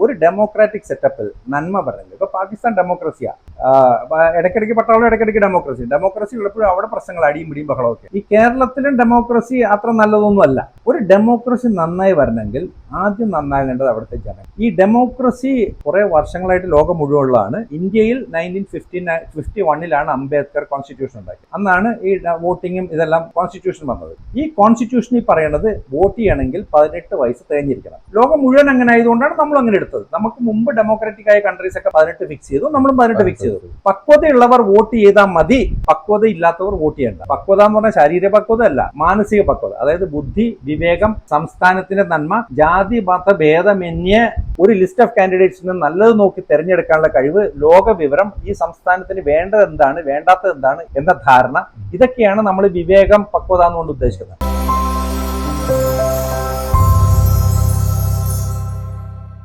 ഒരു ഡെമോക്രാറ്റിക് സെറ്റപ്പിൽ നന്മ പറഞ്ഞില്ല ഇപ്പൊ പാകിസ്ഥാൻ ഡെമോക്രസിയാ ഇടയ്ക്കിടയ്ക്ക് പട്ടാളം ഇടയ്ക്കിടയ്ക്ക് ഡെമോക്രസി ഡെമോക്രസി ഉള്ളപ്പോഴും അവിടെ പ്രശ്നങ്ങൾ അടിയും പിടിയും ബഹളമൊക്കെ. ഈ കേരളത്തിലും ഡെമോക്രസി അത്ര നല്ലതൊന്നും അല്ല ഒരു ഡെമോക്രസി നന്നായി വരണമെങ്കിൽ ആദ്യം നന്നാകേണ്ടത് അവിടുത്തെ ജനങ്ങൾ ഈ ഡെമോക്രസി കുറെ വർഷങ്ങളായിട്ട് ലോകം മുഴുവനുള്ളതാണ്. ഇന്ത്യയിൽ നയന്റീൻ ഫിഫ്റ്റി നയൻ ഫിഫ്റ്റി വണ്ണിലാണ് അംബേദ്കർ കോൺസ്റ്റിറ്റ്യൂഷൻ ഉണ്ടാക്കി അന്നാണ് ഈ വോട്ടിങ്ങും ഇതെല്ലാം കോൺസ്റ്റിറ്റ്യൂഷൻ വന്നത്. ഈ കോൺസ്റ്റിറ്റ്യൂഷനിൽ പറയുന്നത് വോട്ട് ചെയ്യണമെങ്കിൽ പതിനെട്ട് വയസ്സ് തികഞ്ഞിരിക്കണം. ലോകം മുഴുവൻ അങ്ങനെ ആയതുകൊണ്ടാണ് നമ്മൾ അങ്ങനെ എടുത്തത്. നമുക്ക് മുമ്പ് ഡെമോക്രാറ്റിക് ആയ കൺട്രീസ് ഒക്കെ പതിനെട്ട് ഫിക്സ് ചെയ്തു നമ്മളും പതിനെട്ട് ഫിക്സ് ചെയ്തു. പക്വതയുള്ളവർ വോട്ട് ചെയ്താൽ മതി. പക്വത ഇല്ലാത്തവർ വോട്ട് ചെയ്യണ്ട. പക്വത എന്ന് പറഞ്ഞാൽ ശാരീരിക പക്വത അല്ല മാനസിക പക്വത. അതായത് ബുദ്ധി വിവേകം സംസ്ഥാനത്തിന്റെ നന്മ ജാതി മത ഭേദമെന്യ ഒരു ലിസ്റ്റ് ഓഫ് കാൻഡിഡേറ്റ്സിന് നല്ലത് നോക്കി തിരഞ്ഞെടുക്കാനുള്ള കഴിവ് ലോക വിവരം ഈ സംസ്ഥാനത്തിന് വേണ്ടത് എന്താണ് വേണ്ടാത്തത് എന്താണ് എന്ന ധാരണ. ഇതൊക്കെയാണ് നമ്മൾ വിവേകം പക്വത എന്നുകൊണ്ട് ഉദ്ദേശിക്കുന്നത്.